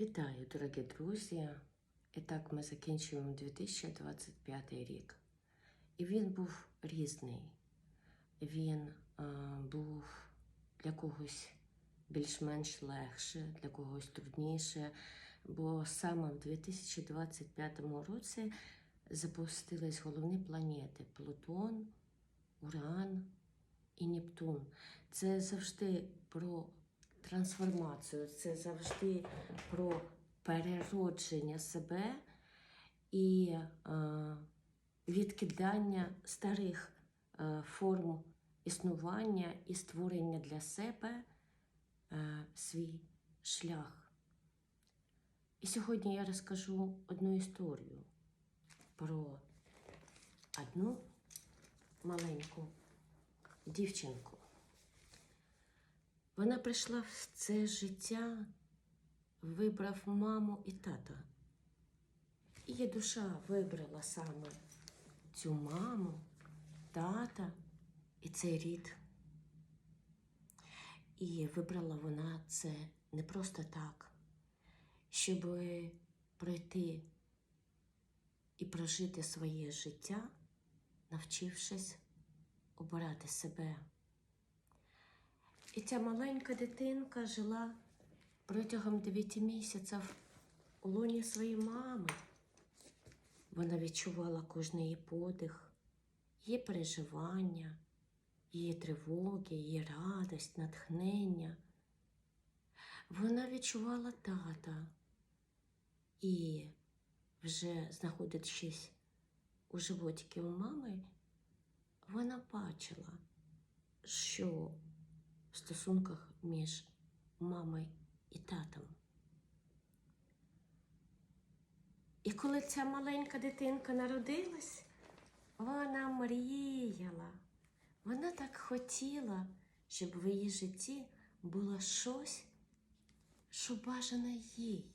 Вітаю, дорогі друзі! І так ми закінчуємо 2025 рік. І він був різний. Він е, був для когось більш-менш легше, для когось трудніше. Бо саме в 2025 році запустились головні планети Плутон, Уран і Нептун. Це завжди про трансформацію, це завжди про переродження себе і е, відкидання старих е, форм існування і створення для себе е, свій шлях. І сьогодні я розкажу одну історію про одну маленьку дівчинку. Вона прийшла в це життя, вибрав маму і тата. Її душа вибрала саме цю маму, тата і цей рід. І вибрала вона це не просто так, щоб пройти і прожити своє життя, навчившись обирати себе. І ця маленька дитинка жила протягом 9 місяців у лоні своєї мами. Вона відчувала кожен її подих, її переживання, її тривоги, її радость, натхнення. Вона відчувала тата і, вже знаходячись у животіки у мами, вона бачила, що в стосунках між мамою і татом. І коли ця маленька дитинка народилась, вона мріяла. Вона так хотіла, щоб в її житті було щось, що бажане їй.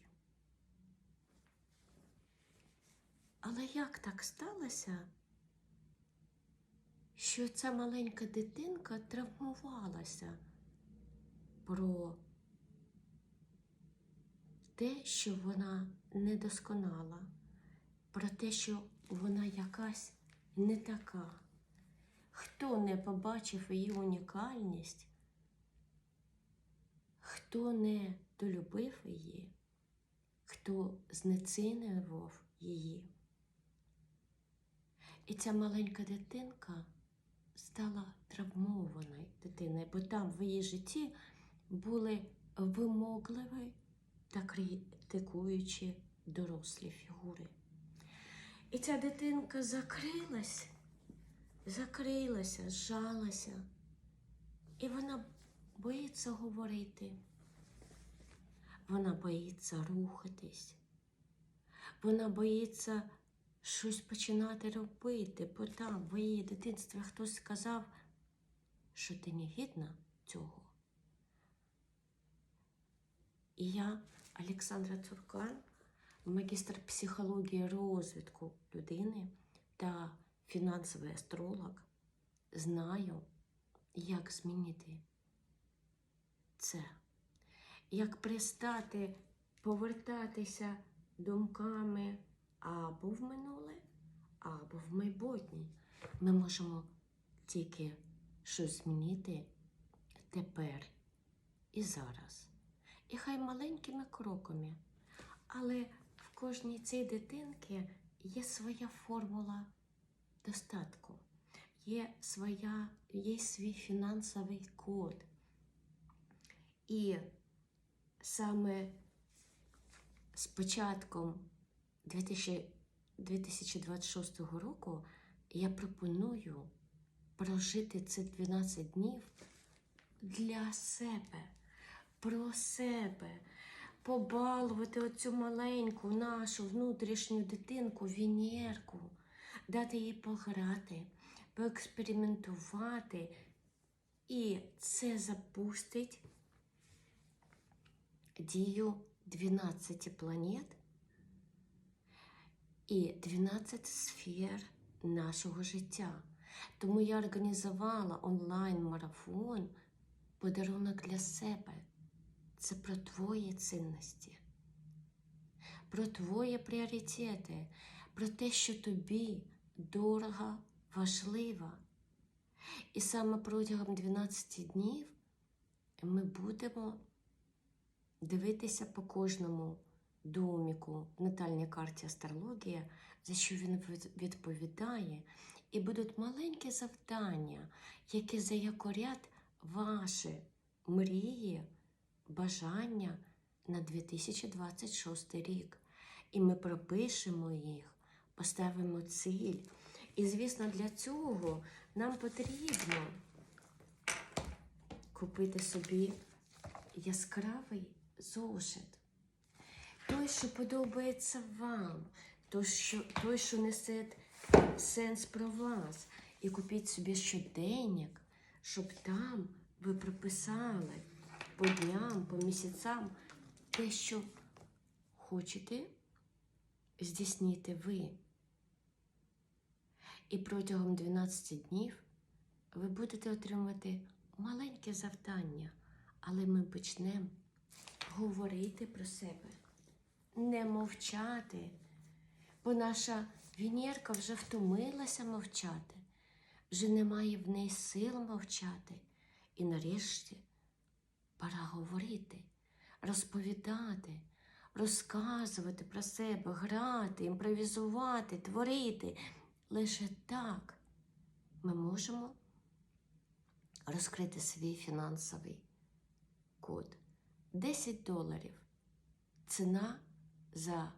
Але як так сталося, що ця маленька дитинка травмувалася про те, що вона недосконала, про те, що вона якась не така. Хто не побачив її унікальність, хто не долюбив її, хто знецінював її. І ця маленька дитинка стала травмованою дитиною, бо там в її житті були вимогливі та критикуючі дорослі фігури. І ця дитинка закрилась, закрилася, зжалася, і вона боїться говорити. Вона боїться рухатись, вона боїться щось починати робити, бо там в її дитинстві хтось сказав, що ти не гідна цього. І я, Олександра Цуркан, магістр психології розвитку людини та фінансовий астролог, знаю, як змінити це, як перестати повертатися думками або в минуле, або в майбутнє. Ми можемо тільки щось змінити тепер і зараз. І хай маленькими кроками, але в кожній цій дитинки є своя формула достатку, є, своя, є свій фінансовий код. І саме з початком 2026 року я пропоную прожити ці 12 днів для себе, про себе, побалувати оцю маленьку нашу внутрішню дитинку, Венерку, дати їй пограти, поекспериментувати. І це запустить дію 12 планет і 12 сфер нашого життя. Тому я організувала онлайн-марафон подарунок для себе. Це про твої цінності. про твої пріоритети, про те, що тобі дорого, важливо. І саме протягом 12 днів ми будемо дивитися по кожному доміку в натальній карті астрологія, за що він відповідає, і будуть маленькі завдання, які заякорять ваші мрії, бажання на 2026 рік. І ми пропишемо їх, поставимо ціль. І, звісно, для цього нам потрібно купити собі яскравий зошит. Той, що подобається вам, той, що, той, що несе сенс про вас. І купіть собі щоденник, щоб там ви прописали по дням, по місяцям те, що хочете здійснити ви. І протягом 12 днів ви будете отримувати маленьке завдання, але ми почнемо говорити про себе, не мовчати, бо наша Венерка вже втомилася мовчати, вже немає в неї сил мовчати. І нарешті пора говорити, розповідати, розказувати про себе, грати, імпровізувати, творити. Лише так ми можемо розкрити свій фінансовий код. 10 доларів. Ціна за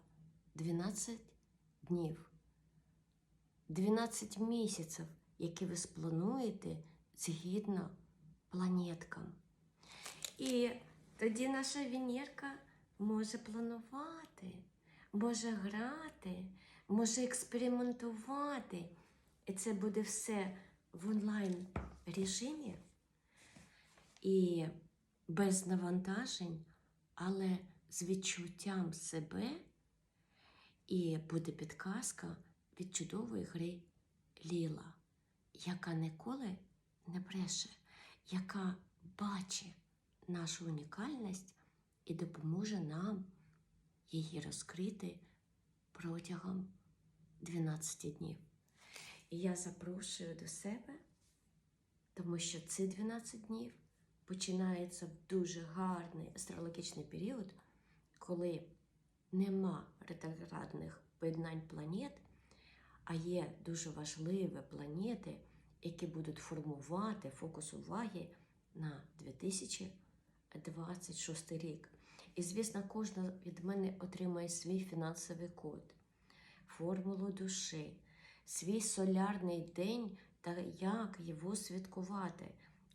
12 днів. 12 місяців, які ви сплануєте згідно планеткам. І тоді наша Венерка може планувати, може грати, може експериментувати. І це буде все в онлайн режимі і без навантажень, але з відчуттям себе. І буде підказка від чудової гри Ліла, яка ніколи не бреше, яка бачить нашу унікальність і допоможе нам її розкрити протягом 12 днів. І я запрошую до себе, тому що ці 12 днів починається дуже гарний астрологічний період, коли нема ретроградних поєднань планет, а є дуже важливі планети, які будуть формувати фокус уваги на 2026 рік. І, звісно, кожна від мене отримає свій фінансовий код, формулу душі, свій солярний день та як його святкувати.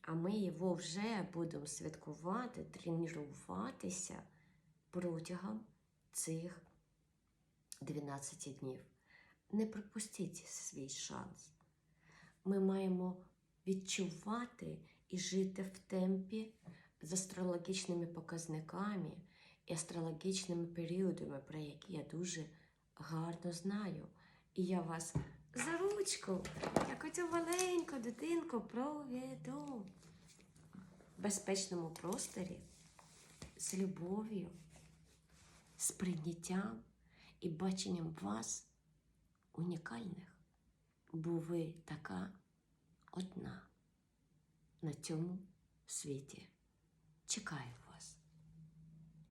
А ми його вже будемо святкувати, тренуватися протягом цих 12 днів. Не пропустіть свій шанс. Ми маємо відчувати і жити в темпі з астрологічними показниками і астрологічними періодами, про які я дуже гарно знаю. І я вас за ручку, як оцю маленьку дитинку, проведу в безпечному просторі з любов'ю, з прийняттям і баченням вас унікальних, бо ви така одна на цьому світі. Чекаю.